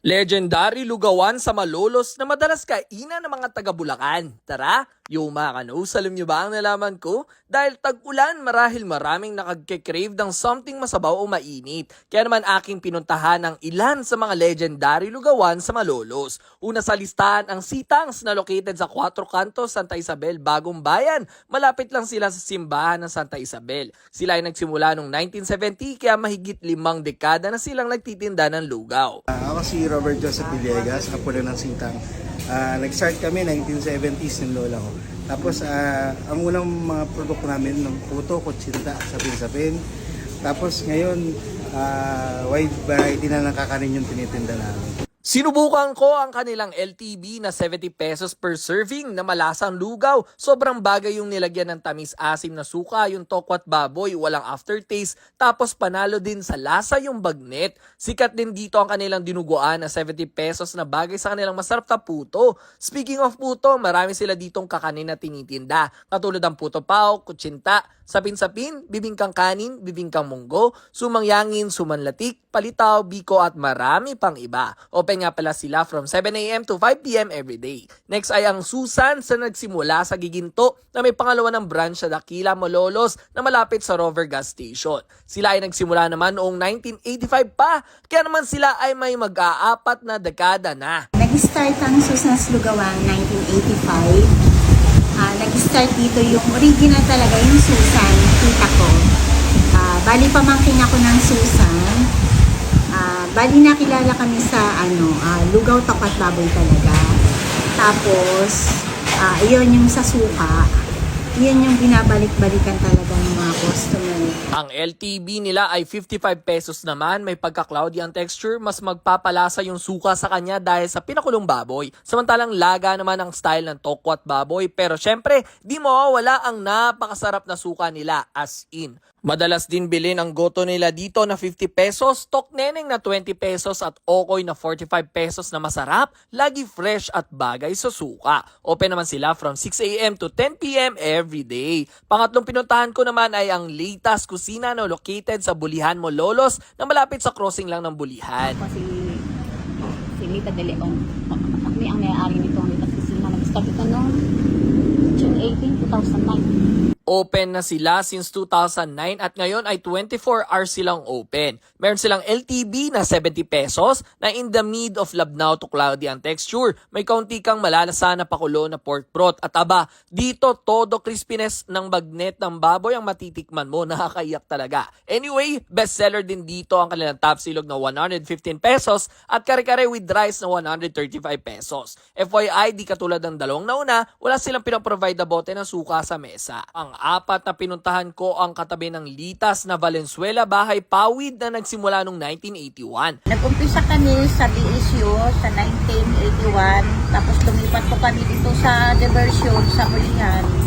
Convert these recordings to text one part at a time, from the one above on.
Legendary lugawan sa Malolos na madalas kainan ng mga taga Bulacan. Tara, yung mga kanos, alam nyo ba ang nalaman ko? Dahil tag-ulan, marahil maraming nakagke-crave ng something masabaw o mainit. Kaya naman aking pinuntahan ang ilan sa mga legendary lugawan sa Malolos. Una sa listahan ang Sitangs na located sa Cuatro Cantos, Santa Isabel, Bagong Bayan. Malapit lang sila sa simbahan ng Santa Isabel. Sila ay nagsimula noong 1970 kaya mahigit limang dekada na silang nagtitinda ng lugaw. Ah, ako si Robert Joseph Villegas, apo na ng Sintang. Ah, nag-start kami 1970s ng lola ko. Tapos ah, ang unang mga produkto namin ng puto, kutsinta, sapin-sapin. Tapos ngayon, ah, wide variety na ng kakanin yung tinitinda namin. Sinubukan ko ang kanilang LTB na 70 pesos per serving na malasang lugaw. Sobrang bagay yung nilagyan ng tamis asim na suka, yung tokwat baboy, walang aftertaste, tapos panalo din sa lasa yung bagnet. Sikat din dito ang kanilang dinuguan na 70 pesos na bagay sa kanilang masarap na puto. Speaking of puto, marami sila ditong kakanin na tinitinda. Katulad ng puto pao, kutsinta, sapin-sapin, bibingkang kanin, bibingkang munggo, sumangyangin, sumanlatik, palitaw, biko at marami pang iba. Open nga pala sila from 7am to 5pm everyday. Next ay ang Susan sa nagsimula sa Giginto na may pangalawa ng branch sa Dakila, Malolos na malapit sa Rover Gas Station. Sila ay nagsimula naman noong 1985 pa, kaya naman sila ay may mag-aapat na dekada na. Nag-start ang Susan's Lugawan 1985. Ah, nag-start dito yung original talaga, yung Susan, tita ko. Ah, bali pamangkin ako ng Susan. Ah, bali nakilala kami sa ano, ah, Lugaw Tapat Baboy talaga. Tapos, ah, iyon yung sa suka. Iyon yung binabalik-balikan talaga ng mga customer. Ang LTB nila ay 55 pesos naman, may pagka-cloudy ang texture, mas magpapalasa yung suka sa kanya dahil sa pinakulong baboy. Samantalang laga naman ang style ng tokwat baboy, pero syempre, di mawawala ang napakasarap na suka nila as in. Madalas din bilhin ang goto nila dito na 50 pesos, tok neneng na 20 pesos at okoy na 45 pesos na masarap, lagi fresh at bagay sa suka. Open naman sila from 6am to 10pm every day. Pangatlong pinuntahan ko naman ay ang Litas Kusina na located sa Bulihan, Mololos na malapit sa crossing lang ng Bulihan. Ako si, Lita De Leon. Kami ang may-ari nitong Lita Kusina. Nag-start ito noong June 18, 2009. Open na sila since 2009 at ngayon ay 24 hours silang open. Meron silang LTB na 70 pesos na in the mid of labnaw to cloudy ang texture. May kaunti kang malalasa na pakulo na pork broth. At aba, dito todo crispiness ng bagnet ng baboy ang matitikman mo. Nakakaiyak talaga. Anyway, bestseller din dito ang kanilang top silog na 115 pesos at kare-kare with rice na 135 pesos. FYI, di katulad ng dalawang nauna, wala silang pinaprovide na bote ng suka sa mesa. Ang apat na pinuntahan ko ang katabi ng Litas na Valenzuela Bahay Pawid na nagsimula noong 1981. Nag-umpisa kami sa BSU sa 1981. Tapos lumipat po kami dito sa diversion sa Bulihan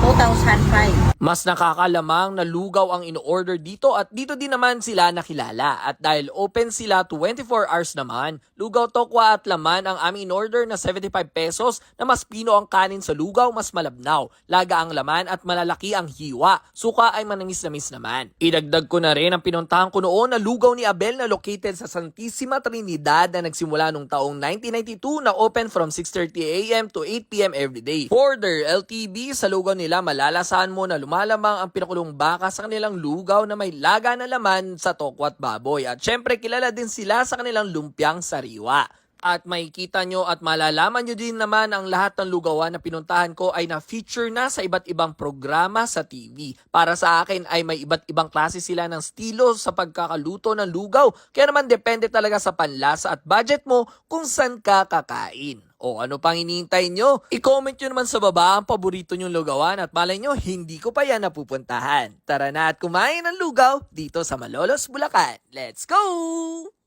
2005. Mas nakakalamang na lugaw ang in-order dito at dito din naman sila nakilala. At dahil open sila 24 hours naman, lugaw tokwa at laman ang aming in-order na 75 pesos na mas pino ang kanin sa lugaw, mas malabnaw. Laga ang laman at malalaki ang hiwa. Suka ay manangis-namis naman. Idagdag ko na rin ang pinuntahan ko noon na lugaw ni Abel na located sa Santissima Trinidad na nagsimula nung taong 1992 na open from 6.30am to 8pm everyday. For their LTB, sa lugaw nila malalasahan mo na lumalamang ang pinakulong baka sa kanilang lugaw na may laga na laman sa tokwat baboy. At syempre kilala din sila sa kanilang lumpiang sariwa. At makikita nyo at malalaman nyo din naman ang lahat ng lugawan na pinuntahan ko ay na-feature na sa iba't ibang programa sa TV. Para sa akin ay may iba't ibang klase sila ng stilo sa pagkakaluto ng lugaw. Kaya naman depende talaga sa panlasa at budget mo kung saan ka kakain. O ano pang hinihintay nyo? I-comment nyo naman sa baba ang paborito nyong lugawan at malay nyo, hindi ko pa yan napupuntahan. Tara na at kumain ng lugaw dito sa Malolos, Bulacan. Let's go!